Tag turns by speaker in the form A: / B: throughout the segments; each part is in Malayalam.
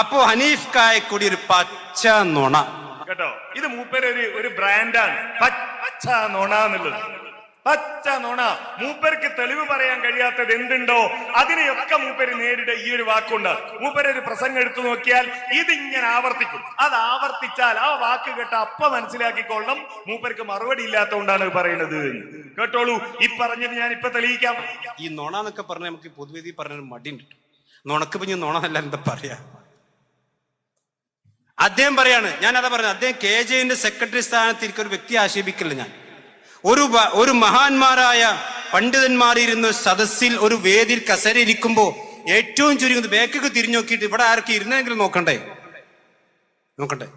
A: അപ്പോ ഹനീഫ് കായക്കൊടി ഒരു പച്ച നുണ.
B: കേട്ടോ? ഇത് മൂപ്പര് ഒരു ഒരു ബ്രാൻഡാണ്. പച്ച നുണ എന്നുള്ളത്. പച്ച നുണ. മൂപ്പർക്ക് തെളിവ് പറയാൻ കഴിയാത്തത് എന്തുണ്ടോ? അതിനെയൊക്കെ മൂപ്പര് നേരിട ഈ ഒരു വാക്കുണ്ട്. മൂപ്പര് ഒരു പ്രസംഗം എടുത്തു നോക്കിയാൽ ഇതിങ്ങനെ ആവർത്തിക്കും. അത് ആവർത്തിച്ചാൽ ആ വാക്ക് കേട്ട അപ്പ മനസ്സിലാക്കിക്കൊള്ളണം. മൂപ്പർക്ക് മറുപടി ഇല്ലാത്തതുകൊണ്ടാണ് പറയുന്നത്. കേട്ടോളൂ. ഈ പറഞ്ഞത് ഞാൻ ഇപ്പൊ തെളിയിക്കാം.
A: ഈ നുണ എന്നൊക്കെ പറഞ്ഞ നമുക്ക് പൊതുവേദി പറഞ്ഞൊരു മടി കിട്ടും നുണക്ക് പിന്നെ നുണ എന്നല്ല എന്താ പറയാ? അദ്ദേഹം പറയാണ് ഞാൻ അതാ പറഞ്ഞത് അദ്ദേഹം കെ ജെന്റെ സെക്രട്ടറി സ്ഥാനത്ത് ഇരിക്കുന്ന ഒരു വ്യക്തി ആക്ഷേപിക്കില്ല ഞാൻ. ഒരു ഒരു മഹാന്മാരായ പണ്ഡിതന്മാരിരുന്ന് സദസ്സിൽ ഒരു വേദിയിൽ കസര ഇരിക്കുമ്പോ ഏറ്റവും ചുരുങ്ങുന്നത് ബേക്കൊക്കെ തിരിഞ്ഞു നോക്കിയിട്ട് ഇവിടെ ആർക്കും ഇരുന്നെങ്കിലും നോക്കണ്ടേ? നോക്കണ്ടേ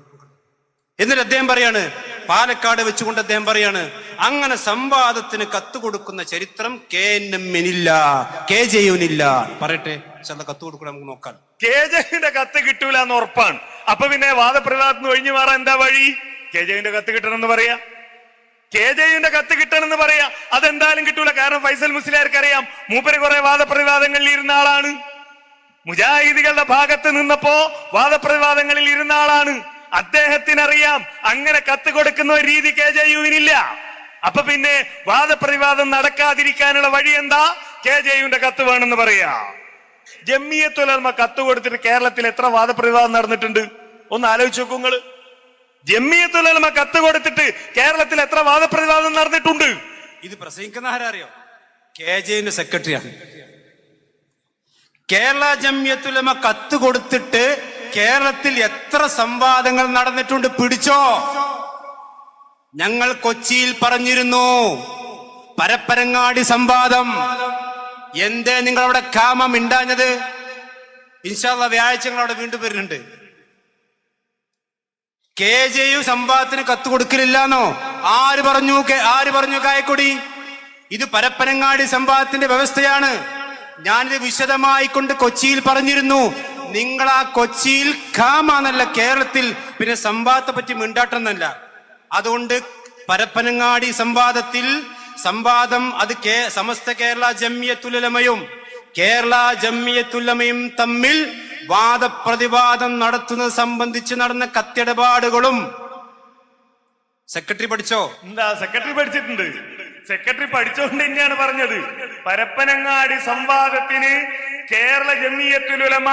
A: എന്നിട്ട് അദ്ദേഹം പറയാണ് പാലക്കാട് വെച്ചുകൊണ്ട് അദ്ദേഹം പറയാണ് അങ്ങനെ സംവാദത്തിന് കത്ത് കൊടുക്കുന്ന ചരിത്രം കെ എൻ എമ്മിനില്ല കെ ജെയുനില്ല പറയട്ടെ ചില കത്ത് കൊടുക്കണം നമുക്ക് നോക്കാം.
B: കെ ജെയുടെ കത്ത് കിട്ടൂല എന്ന് ഉറപ്പാണ്. അപ്പൊ പിന്നെ വാദപ്രതിവാദത്തിന് ഒഴിഞ്ഞു മാറാൻ എന്താ വഴി? കെ ജെയുടെ കത്ത് കിട്ടണമെന്ന് പറയാ? കെ ജെയുടെ കത്ത് കിട്ടണമെന്ന് പറയാ? അതെന്തായാലും കിട്ടൂല. കാരണം ഫൈസൽ മുസ്ലിയാർക്ക് അറിയാം. മൂപ്പര് കുറെ വാദപ്രതിവാദങ്ങളിൽ ഇരുന്ന ആളാണ്. മുജാഹിദികളുടെ ഭാഗത്ത് നിന്നപ്പോ വാദപ്രതിവാദങ്ങളിൽ ഇരുന്ന ആളാണ്. അദ്ദേഹത്തിന് അറിയാം അങ്ങനെ കത്ത് കൊടുക്കുന്ന ഒരു രീതി കെ ജെ യുവിനില്ല അപ്പൊ പിന്നെ വാദപ്രതിവാദം നടക്കാതിരിക്കാനുള്ള വഴി എന്താ? കെ ജെ യുവിന്റെ കത്ത് വേണമെന്ന് പറയാ. ജമ്മിയത്തുലർമ കത്ത് കൊടുത്തിട്ട് കേരളത്തിൽ എത്ര വാദപ്രതിവാദം നടന്നിട്ടുണ്ട്? ഒന്ന് ആലോചിച്ച് നോക്കൂ നിങ്ങൾ. ജമ്മിയത്തുലർമ കത്ത് കൊടുത്തിട്ട് കേരളത്തിൽ എത്ര വാദപ്രതിവാദം നടന്നിട്ടുണ്ട്?
A: ഇത് പ്രസംഗിക്കുന്ന ആരറിയോ കെ ജെ സെക്രട്ടറിയാണ്. കേരള ജമ്യത്തുലമ കത്ത് കൊടുത്തിട്ട് കേരളത്തിൽ എത്ര സംവാദങ്ങൾ നടന്നിട്ടുണ്ട് പിടിച്ചോ? ഞങ്ങൾ കൊച്ചിയിൽ പറഞ്ഞിരുന്നു. പരപ്പരങ്ങാടി സംവാദം. എന്തേ നിങ്ങൾ അവിടെ കാമം ഇണ്ടാഞ്ഞത് ഇൻഷാല്ല വ്യാഴ്ച ഞങ്ങൾ അവിടെ വീണ്ടും വരുന്നുണ്ട്. കെ ജെയു സംവാദത്തിന് കത്ത് കൊടുക്കലില്ലാന്നോ? ആര് പറഞ്ഞു? ആര് പറഞ്ഞു കായക്കൊടി? ഇത് പരപ്പനങ്ങാടി സംവാദത്തിന്റെ വ്യവസ്ഥയാണ്. ഞാനിത് വിശദമായി കൊണ്ട് കൊച്ചിയിൽ പറഞ്ഞിരുന്നു. നിങ്ങൾ ആ കൊച്ചിയിൽ കാമാന്നല്ല കേരളത്തിൽ പിന്നെ സംവാദത്തെ പറ്റി മിണ്ടാട്ടെന്നല്ല. അതുകൊണ്ട് പരപ്പനങ്ങാടി സംവാദത്തിൽ സംവാദം അത് കേ സമസ്ത കേരള ജമ്മിയത്തുലമയും കേരള ജമ്മിയത്തുലമയും തമ്മിൽ വാദപ്രതിവാദം നടത്തുന്നത് സംബന്ധിച്ച് നടന്ന കത്തിടപാടുകളും. സെക്രട്ടറി പഠിച്ചോ?
B: എന്താ സെക്രട്ടറി പഠിച്ചിട്ടുണ്ട്. സെക്രട്ടറി പഠിച്ചുകൊണ്ട് തന്നെയാണ് പറഞ്ഞത്. പരപ്പനങ്ങാടി സംവാദത്തിന് കേരള ജമിയത്തുലുലമ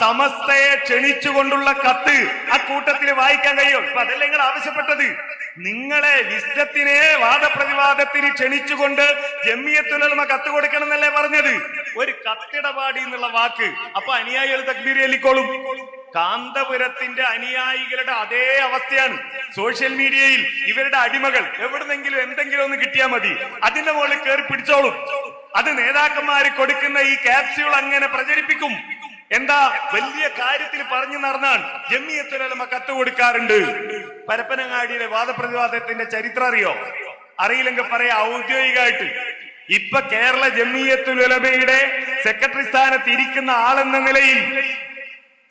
B: സമസ്തയെ ക്ഷണിച്ചുകൊണ്ടുള്ള കത്ത് ആ കൂട്ടത്തിൽ വായിക്കാൻ കഴിയും. ഇപ്പൊ അതല്ല നിങ്ങൾ ആവശ്യപ്പെട്ടത്? നിങ്ങളെ ഇഷ്ടത്തിനെ വാദപ്രതിവാദത്തിന് ക്ഷണിച്ചുകൊണ്ട് ജമ്മിയത്തുലമ കത്ത് കൊടുക്കണം എന്നല്ലേ പറഞ്ഞത്? ഒരു കത്തിടപാടി എന്നുള്ള വാക്ക്. അപ്പൊ അനുയായികൾ തക്ബീർ അലിക്കോളും കാന്തപുരത്തിന്റെ അനുയായികളുടെ അതേ അവസ്ഥയാണ്. സോഷ്യൽ മീഡിയയിൽ ഇവരുടെ അടിമകൾ എവിടുന്നെങ്കിലും എന്തെങ്കിലും ഒന്ന് കിട്ടിയാൽ മതി. അതിന്റെ മുകളിൽ കയറി പിടിച്ചോളും. അത് നേതാക്കന്മാര് കൊടുക്കുന്ന ഈ ക്യാപ്സ്യൂൾ അങ്ങനെ പ്രചരിപ്പിക്കും. എന്താ വലിയ കാര്യത്തിൽ പറഞ്ഞു നടന്നാൽ ജമ്മിയത്തുലമ കത്ത് കൊടുക്കാറുണ്ട്. പരപ്പനങ്ങാടിയിലെ വാദപ്രതിവാദത്തിന്റെ ചരിത്രം അറിയോ? അറിയില്ലെങ്കിൽ പറയാ ഔദ്യോഗികമായിട്ട്. ഇപ്പൊ കേരള ജമ്മിയത്തുലമയുടെ സെക്രട്ടറി സ്ഥാനത്ത് ഇരിക്കുന്ന ആളെന്ന നിലയിൽ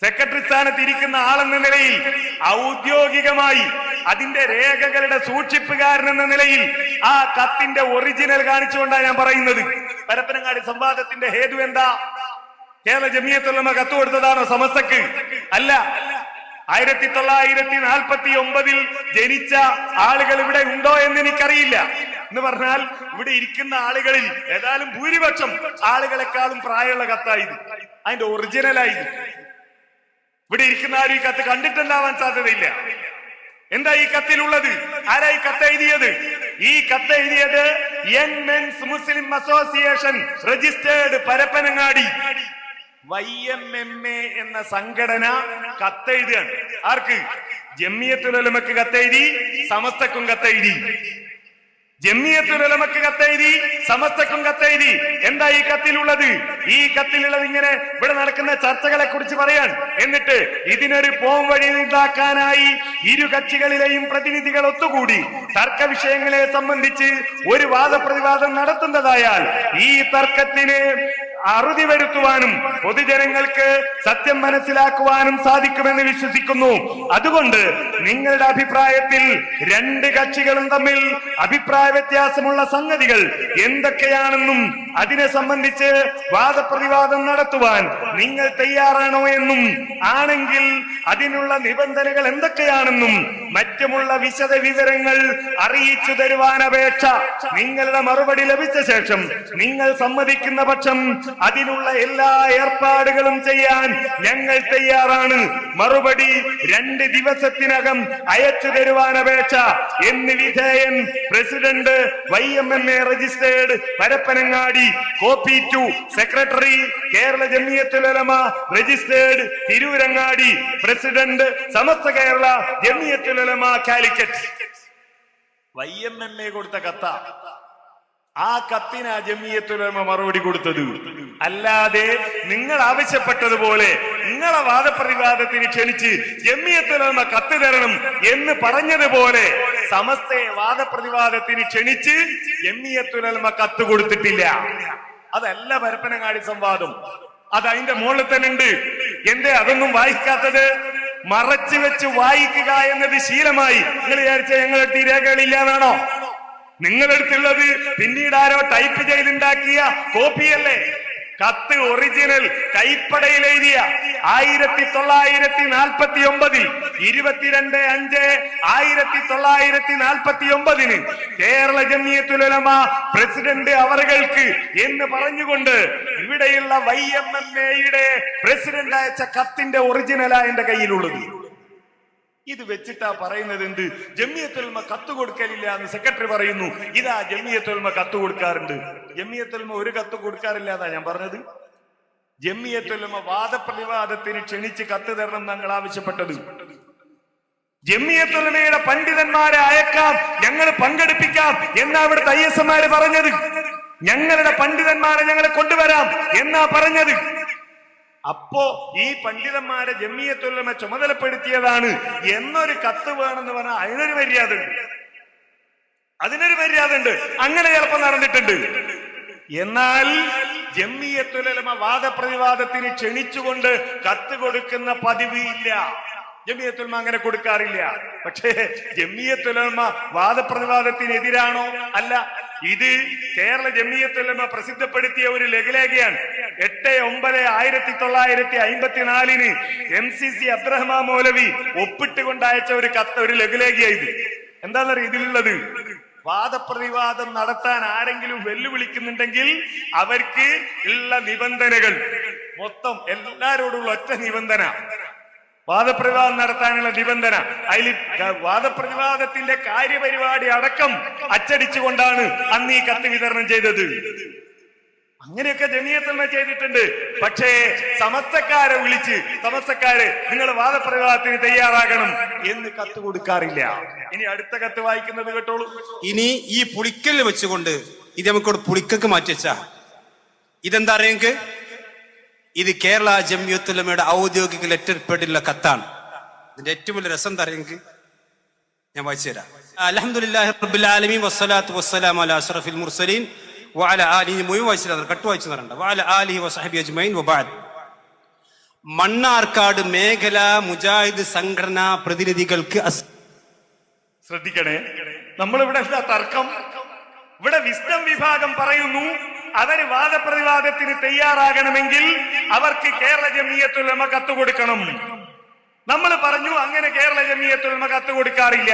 B: സെക്രട്ടറി സ്ഥാനത്ത് ഇരിക്കുന്ന ആളെന്ന നിലയിൽ ഔദ്യോഗികമായി അതിന്റെ രേഖകളുടെ സൂക്ഷിപ്പുകാരൻ എന്ന നിലയിൽ ആ കത്തിന്റെ ഒറിജിനൽ കാണിച്ചുകൊണ്ടാണ് ഞാൻ പറയുന്നത്. പരപ്പനങ്ങാടി സംവാദത്തിന്റെ ഹേതു എന്താ? കേരള ജമിയത്തുള്ള കത്ത് കൊടുത്തതാണോ സമസ്തക്ക്? അല്ല. ആയിരത്തി തൊള്ളായിരത്തി നാൽപ്പത്തി ഒമ്പതിൽ ജനിച്ച ആളുകൾ ഇവിടെ ഉണ്ടോ എന്ന് എനിക്കറിയില്ല എന്ന് പറഞ്ഞാൽ ഇവിടെ ഇരിക്കുന്ന ആളുകളിൽ ഏതായാലും ഭൂരിപക്ഷം ആളുകളെക്കാളും പ്രായമുള്ള കത്തായത് അതിന്റെ ഒറിജിനലായത് ഇവിടെ ഇരിക്കുന്ന ആരും ഈ കത്ത് കണ്ടിട്ടുണ്ടാവാൻ സാധ്യതയില്ല. എന്താ ഈ കത്തിലുള്ളത്? ആരാ ഈ കത്ത് എഴുതിയത്? ഈ കത്ത് എഴുതിയത് young men's Muslim association registered Parappanangadi. Y M M A എന്ന സംഘടന കത്തെഴുതുകയാണ് ആർക്ക്? ജമ്മിയത്തുലമക്ക് കത്തെഴുതി സമസ്തക്കും കത്തെഴുതി. ജമ്മിയത്തുലമക്ക് കത്തെഴുതി സമസ്തക്കും കത്തെഴുതി. എന്താ ഈ കത്തിലുള്ളത്? ഈ കത്തിലുള്ളത് ഇങ്ങനെ ഇവിടെ നടക്കുന്ന ചർച്ചകളെ കുറിച്ച് പറയാൻ. എന്നിട്ട് ഇതിനൊരു പോം വഴി ഉണ്ടാക്കാനായി ഇരു കക്ഷികളിലെയും പ്രതിനിധികൾ ഒത്തുകൂടി തർക്ക വിഷയങ്ങളെ സംബന്ധിച്ച് ഒരു വാദപ്രതിവാദം നടത്തുന്നതായാൽ ഈ തർക്കത്തിന് അറുതി വരുത്തുവാനും പൊതുജനങ്ങൾക്ക് സത്യം മനസ്സിലാക്കുവാനും സാധിക്കുമെന്ന് വിശ്വസിക്കുന്നു. അതുകൊണ്ട് നിങ്ങളുടെ അഭിപ്രായത്തിൽ രണ്ട് കക്ഷികളും തമ്മിൽ അഭിപ്രായ വ്യത്യാസമുള്ള സംഗതികൾ എന്തൊക്കെയാണെന്നും അതിനെ സംബന്ധിച്ച് വാദപ്രതിവാദം നടത്തുവാൻ നിങ്ങൾ തയ്യാറാണോ എന്നും ആണെങ്കിൽ അതിനുള്ള നിബന്ധനകൾ എന്തൊക്കെയാണെന്നും മറ്റുമുള്ള വിശദ വിവരങ്ങൾ അറിയിച്ചു തരുവാൻ അപേക്ഷ. നിങ്ങളുടെ മറുപടി ലഭിച്ച ശേഷം നിങ്ങൾ സമ്മതിക്കുന്ന പക്ഷം അതിനുള്ള എല്ലാ ഏർപ്പാടുകളും ചെയ്യാൻ ഞങ്ങൾ തയ്യാറാണ്. മറുപടി രണ്ട് ദിവസത്തിനകം അയച്ചു തരുവാൻ അപേക്ഷ. എന്ന് വിധേയൻ president Y M M A registered Parappanangadi copy to secretary Kerala Jamiyathul Ulama registered Tirurangadi president Samastha Kerala Jamiyathul Ulama Calicut. Y M M A കൊടുത്ത കത്ത. ആ കത്തിന് ആ ജമിയത്തുലമ മറുപടി കൊടുത്തത്. അല്ലാതെ നിങ്ങൾ ആവശ്യപ്പെട്ടതുപോലെ നിങ്ങളെ വാദപ്രതിവാദത്തിന് ക്ഷണിച്ച് ജമിയത്തുലമ കത്ത് തരണം എന്ന് പറഞ്ഞതുപോലെ സമസ്തയെ വാദപ്രതിവാദത്തിന് ക്ഷണിച്ച് ജമിയത്തുലമ കത്ത് കൊടുത്തിട്ടില്ല. അതല്ല പരപ്പനങ്ങാടി സംവാദം. അത് അതിന്റെ മുകളിൽ തന്നെ ഉണ്ട്. എന്തേ അതൊന്നും വായിക്കാത്തത്? മറച്ചു വെച്ച് വായിക്കുക എന്നത് ശീലമായി. നിങ്ങൾ വിചാരിച്ച ഞങ്ങളെടുത്ത് ഈ രേഖകളില്ല എന്നാണോ? നിങ്ങളെടുത്തുള്ളത് പിന്നീട് ആരോ ടൈപ്പ് ചെയ്തുണ്ടാക്കിയ കോപ്പിയല്ലേ കത്ത് ഒറിജിനൽ കൈപ്പടയിൽ എഴുതിയ ആയിരത്തി തൊള്ളായിരത്തി നാൽപ്പത്തി ഒമ്പതിൽ ഇരുപത്തിരണ്ട് അഞ്ച് ആയിരത്തി തൊള്ളായിരത്തി നാൽപ്പത്തി ഒമ്പതിന് കേരള ജമിയത്തുലമ പ്രസിഡന്റ് അവറുകൾക്ക് എന്ന് പറഞ്ഞുകൊണ്ട് ഇവിടെയുള്ള വൈ എം എം എയുടെ പ്രസിഡന്റ് അയച്ച കത്തിന്റെ ഒറിജിനലാ എന്റെ കയ്യിലുള്ളത്. ഇത് വെച്ചിട്ടാ പറയുന്നത് എന്ത്? ജമിയത്തുൽമ കത്ത് കൊടുക്കലില്ല എന്ന് സെക്രട്ടറി പറയുന്നു. ഇതാ ജമിയത്തുൽമ കത്ത് കൊടുക്കാറുണ്ട്. ജമിയത്തുൽമ ഒരു കത്ത് കൊടുക്കാറില്ല എന്നാ ഞാൻ പറഞ്ഞത്? ജമിയത്തുൽമ വാദപ്രതിവാദത്തിന് ക്ഷണിച്ച് കത്ത് തരണം ഞങ്ങൾ ആവശ്യപ്പെട്ടത്. ജമിയത്തുൽമയുടെ പണ്ഡിതന്മാരെ അയക്കാം. ഞങ്ങൾ പങ്കെടുപ്പിക്കാം. എന്നാ അവിടുത്തെ ഐ എസ് പറഞ്ഞത്? ഞങ്ങളുടെ പണ്ഡിതന്മാരെ ഞങ്ങൾ കൊണ്ടുവരാം. എന്നാ പറഞ്ഞത്? അപ്പോ ഈ പണ്ഡിതന്മാരെ ജമ്മിയത്തുല്ലമ ചുമതലപ്പെടുത്തിയതാണ്. എന്നൊരു കത്ത് വേണമെന്ന് പറഞ്ഞാൽ അതിനൊരു മര്യാദ ഉണ്ട് അതിനൊരു മര്യാദ ഉണ്ട് അങ്ങനെ ചിലപ്പോ നടന്നിട്ടുണ്ട്. എന്നാൽ ജമ്മിയത്തുലമ വാദപ്രതിവാദത്തിന് ക്ഷണിച്ചുകൊണ്ട് കത്ത് കൊടുക്കുന്ന പതിവ് ഇല്ല. ജമിയത്തുൽമ അങ്ങനെ കൊടുക്കാറില്ല. പക്ഷേ ജമിയത്തുലമ വാദപ്രതിവാദത്തിനെതിരാണോ? അല്ല. ഇത് കേരള ജമിയത്തുലമ പ്രസിദ്ധപ്പെടുത്തിയ ഒരു ലഘുലേഖയാണ്. എട്ട് ഒമ്പത് ആയിരത്തി തൊള്ളായിരത്തി അമ്പത്തിനാലിന് എം സി സി അബ്രഹ്മ മൗലവി ഒപ്പിട്ടുകൊണ്ട് അയച്ച ഒരു കത്ത് ഒരു ലഘുലേഖയായത് എന്താണെന്നറിയ ഇതിലുള്ളത്? വാദപ്രതിവാദം നടത്താൻ ആരെങ്കിലും വെല്ലുവിളിക്കുന്നുണ്ടെങ്കിൽ അവർക്ക് ഉള്ള നിബന്ധനകൾ. മൊത്തം എല്ലാരോടുള്ള ഒറ്റ നിബന്ധന. വാദപ്രതിവാദം നടത്താനുള്ള നിബന്ധന. അതിൽ വാദപ്രതിവാദത്തിന്റെ കാര്യപരിപാടി അടക്കം അച്ചടിച്ചുകൊണ്ടാണ് അന്ന് ഈ കത്ത് വിതരണം ചെയ്തത്. അങ്ങനെയൊക്കെ ജനീയത്തന്മ ചെയ്തിട്ടുണ്ട്. പക്ഷേ സമസ്തക്കാരെ വിളിച്ച് സമസ്തക്കാരെ നിങ്ങൾ വാദപ്രതിവാദത്തിന് തയ്യാറാകണം എന്ന് കത്ത് കൊടുക്കാറില്ല. ഇനി അടുത്ത കത്ത് വായിക്കുന്നത് കേട്ടോളൂ.
A: ഇനി ഈ പുളിക്കൽ വെച്ചുകൊണ്ട് ഇത് നമുക്കോട് പുളിക്കക്ക് മാറ്റിവെച്ചാ ഇതെന്താ അറിയെങ്കിൽ ഇത് കേരള ജമ്യത്തുലമയുടെ ഔദ്യോഗിക ലെറ്റർ പേഡിലുള്ള കത്താണ്. ഇതിന്റെ ഏറ്റവും വലിയ രസം എന്താ അറിയെങ്കിൽ ഞാൻ വായിച്ചു തരാം. അലഹമുല്ലാ റബ്ബിൽ ആലമീൻ വസ്സലാത്തു വസ്സലാം അല അഷ്റഫിൽ മുർസലീൻ. വഅല ആലിഹി മുഴുവൻ കട്ട് വായിച്ചു തരണ്ട. വാല അജ്മൈൻ വബാദ് മണ്ണാർക്കാട് മേഖല മുജാഹിദ് സംഘടനാ പ്രതിനിധികൾക്ക്
B: ശ്രദ്ധിക്കണേ. നമ്മളിവിടെ തർക്കം? ഇവിടെ വിസ്ഡം വിഭാഗം പറയുന്നു അവർ വാദപ്രതിവാദത്തിന് തയ്യാറാകണമെങ്കിൽ അവർക്ക് കേരള ജമീയത്തുലമ കത്ത് കൊടുക്കണം. നമ്മൾ പറഞ്ഞു അങ്ങനെ കേരള ജമീയത്തുലമ കത്ത് കൊടുക്കാറില്ല.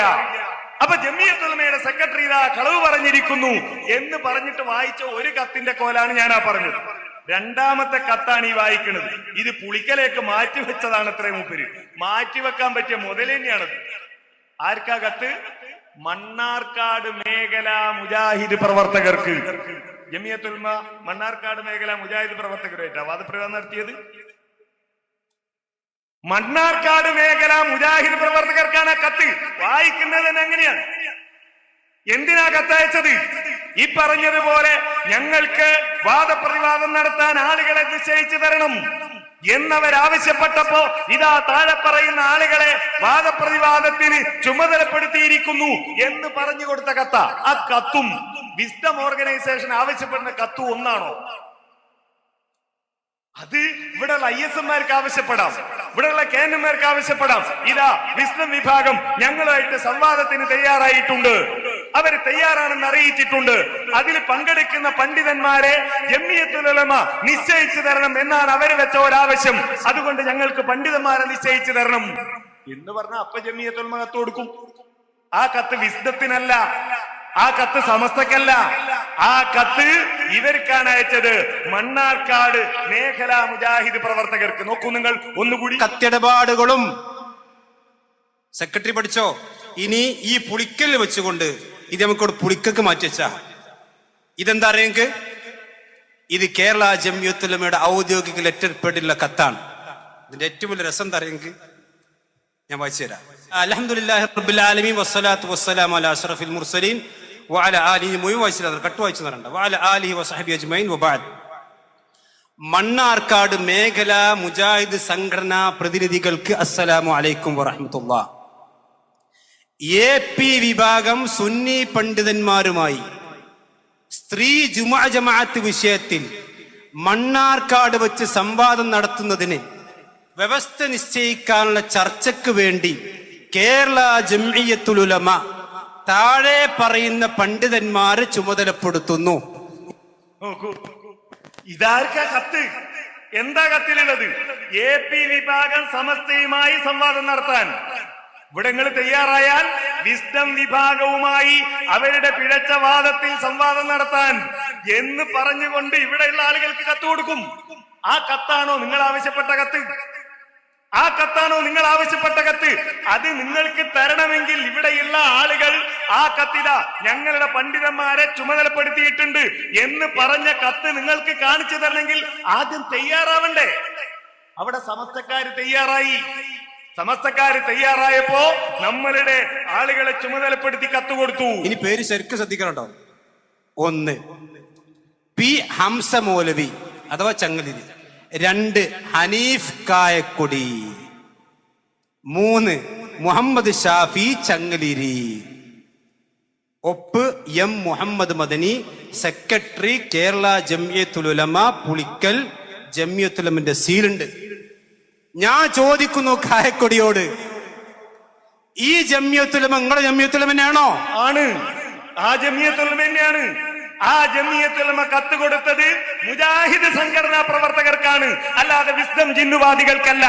B: അപ്പൊ ജമീയത്തുലമയുടെ സെക്രട്ടറി ഇതാ കളവ് പറഞ്ഞിരിക്കുന്നു എന്ന് പറഞ്ഞിട്ട് വായിച്ച ഒരു കത്തിന്റെ കോലാണ് ഞാൻ ആ പറഞ്ഞത്. രണ്ടാമത്തെ കത്താണ് ഈ വായിക്കുന്നത് ഇത് പുളിക്കലേക്ക് മാറ്റിവെച്ചതാണ് അത്രയും മൂപ്പര് മാറ്റിവെക്കാൻ പറ്റിയ മുതൽ തന്നെയാണത്. ആർക്കാ കത്ത്? മണ്ണാർക്കാട് മേഖല മുജാഹിദ് പ്രവർത്തകർക്ക്. ജമിയത്തുൽമ മണ്ണാർക്കാട് മേഖല മുജാഹിദ് പ്രവർത്തകരായിട്ടാ വാദപ്രയോഗം നടത്തിയത്? മണ്ണാർക്കാട് മേഖല മുജാഹിദ് പ്രവർത്തകർക്കാണ് ആ കത്ത്. വായിക്കുന്നത് തന്നെ എന്തിനാ കത്തയച്ചത്? ഈ പറഞ്ഞതുപോലെ ഞങ്ങൾക്ക് വാദപ്രതിവാദം നടത്താൻ ആളുകളെ നിശ്ചയിച്ചു തരണം എന്നവരാവശ്യപ്പെട്ടപ്പോ ഇതാ താഴെ പറയുന്ന ആളുകളെ വാദപ്രതിവാദത്തിന് ചുമതലപ്പെടുത്തിയിരിക്കുന്നു എന്ന് പറഞ്ഞു കൊടുത്ത കത്ത. ആ കത്തും വിസ്ഡം ഓർഗനൈസേഷൻ ആവശ്യപ്പെടുന്ന കത്തും ഒന്നാണോ? അത് ഇവിടെയുള്ള ഐ എസ് എംമാർക്ക് ആവശ്യപ്പെടാം. ഇവിടെയുള്ള കെ എൻ എംമാർക്ക് ആവശ്യപ്പെടാം. ഇതാ വിസ്ലം വിഭാഗം ഞങ്ങളായിട്ട് സംവാദത്തിന് തയ്യാറായിട്ടുണ്ട്. അവർ തയ്യാറാണെന്ന് അറിയിച്ചിട്ടുണ്ട്. അതിൽ പങ്കെടുക്കുന്ന പണ്ഡിതന്മാരെ ജമ്മിയത്തുലമ നിശ്ചയിച്ചു തരണം എന്നാണ് അവർ വെച്ച ഒരാവശ്യം. അതുകൊണ്ട് ഞങ്ങൾക്ക് പണ്ഡിതന്മാരെ നിശ്ചയിച്ചു തരണം. എന്ന് പറഞ്ഞ അപ്പ ജമ്മിയത്തുലമ കത്ത് കൊടുക്കും. ആ കത്ത് വിസ്ഡത്തിനല്ല ആ കത്ത് സമസ്തക്കല്ല. ആ കത്ത് ഇവർക്കാണ് അയച്ചത്. മണ്ണാർക്കാട് മേഖലാ മുജാഹിദ് പ്രവർത്തകർക്ക്. നോക്കൂ നിങ്ങൾ ഒന്നുകൂടി.
A: കത്തിടപാടുകളും സെക്രട്ടറി പഠിച്ചോ? ഇനി ഈ പുളിക്കൽ വെച്ചുകൊണ്ട് ഇത് നമുക്കോട് പുളിക്കക്ക് മാറ്റി വെച്ചാ. ഇതെന്താ അറിയെങ്കിൽ ഇത് കേരള ജമ്യത്തുലമയുടെ ഔദ്യോഗിക ലെറ്റർ പേഡിലുള്ള കത്താണ്. ഇതിന്റെ ഏറ്റവും വലിയ രസം എന്താ ഞാൻ വായിച്ചു തരാം. അലഹമുല്ലാ റബുലാലമി വസ്സലാത്തു വസ്സലാമു അലാ അഷറഫിൽ മുർസലീൻ. വഅല ആലിഹി മുഴുവൻ വായിച്ചില്ല. കട്ട് വായിച്ചു തരണ്ട. വഅല ആലിഹി വസഹബി അജ്മൈൻ മണ്ണാർക്കാട് മേഖല മുജാഹിദ് സംഘടനാ പ്രതിനിധികൾക്ക് അസ്സലാമു അലൈക്കും വറഹമത്തുള്ള. എ പി വിഭാഗം സുന്നി പണ്ഡിതന്മാരുമായി സ്ത്രീ ജുമാ ജമാഅത്ത് വിഷയത്തിൽ മണ്ണാർക്കാട് വെച്ച് സംവാദം നടത്തുന്നതിന് വ്യവസ്ഥ നിശ്ചയിക്കാനുള്ള ചർച്ചയ്ക്ക് വേണ്ടി കേരള ജംഇയ്യത്തുൽ ഉലമ താഴെ പറയുന്ന പണ്ഡിതന്മാരെ ചുമതലപ്പെടുത്തുന്നു.
B: ഇതാർക്കാ കത്ത്? എന്താ കത്തിലുള്ളത്? എ പി വിഭാഗം സമസ്തയുമായി സംവാദം നടത്താൻ. ഇവിടെ നിങ്ങൾ തയ്യാറായാൽ വിസ്ഡം വിഭാഗവുമായി അവരുടെ പിഴച്ച വാദത്തിൽ സംവാദം നടത്താൻ എന്ന് പറഞ്ഞുകൊണ്ട് ഇവിടെയുള്ള ആളുകൾക്ക് കത്ത് കൊടുക്കും. ആ കത്താണോ നിങ്ങൾ ആവശ്യപ്പെട്ട കത്ത്? ആ കത്താണോ നിങ്ങൾ ആവശ്യപ്പെട്ട കത്ത്? അത് നിങ്ങൾക്ക് തരണമെങ്കിൽ ഇവിടെയുള്ള ആളുകൾ ആ കത്തിത ഞങ്ങളുടെ പണ്ഡിതന്മാരെ ചുമതലപ്പെടുത്തിയിട്ടുണ്ട് എന്ന് പറഞ്ഞ കത്ത് നിങ്ങൾക്ക് കാണിച്ചു തരണമെങ്കിൽ ആദ്യം തയ്യാറാവണ്ടേ? അവിടെ സമസ്തക്കാര് തയ്യാറായി. സമസ്തക്കാര് തയ്യാറായപ്പോ നമ്മളുടെ ആളുകളെ ചുമതലപ്പെടുത്തി കത്ത് കൊടുത്തു.
A: ഇനി പേര് ശരിക്കും ശ്രദ്ധിക്കണുണ്ടോ? ഒന്ന്. പി ഹംസ മൗലവി അഥവാ ചങ്ങലിരി. രണ്ട് ഹനീഫ് കായക്കൊടി. മൂന്ന് മുഹമ്മദ് ഷാഫി ചങ്ങലിരി. ഒപ്പ് എം മുഹമ്മദ് മദനി സെക്രട്ടറി കേരള ജമ്യത്തുലുലമ പുളിക്കൽ ജമ്യത്തുലമിന്റെ സീലുണ്ട്. ഞാൻ ചോദിക്കുന്നു കായക്കൊടിയോട് ഈ ജമ്യത്തുലമ നിങ്ങളുടെ ജമിയത്തുലമ തന്നെയാണോ
B: ആണ്. ആ ജമിയത്തുലമ തന്നെയാണ് ആ ജമിയത്തുലമ കത്ത് കൊടുത്തത് മുജാഹിദ് സംഘടനാ പ്രവർത്തകർക്കാണ്. അല്ലാതെ വിസ്തം ജിന്നുവാദികൾക്കല്ല.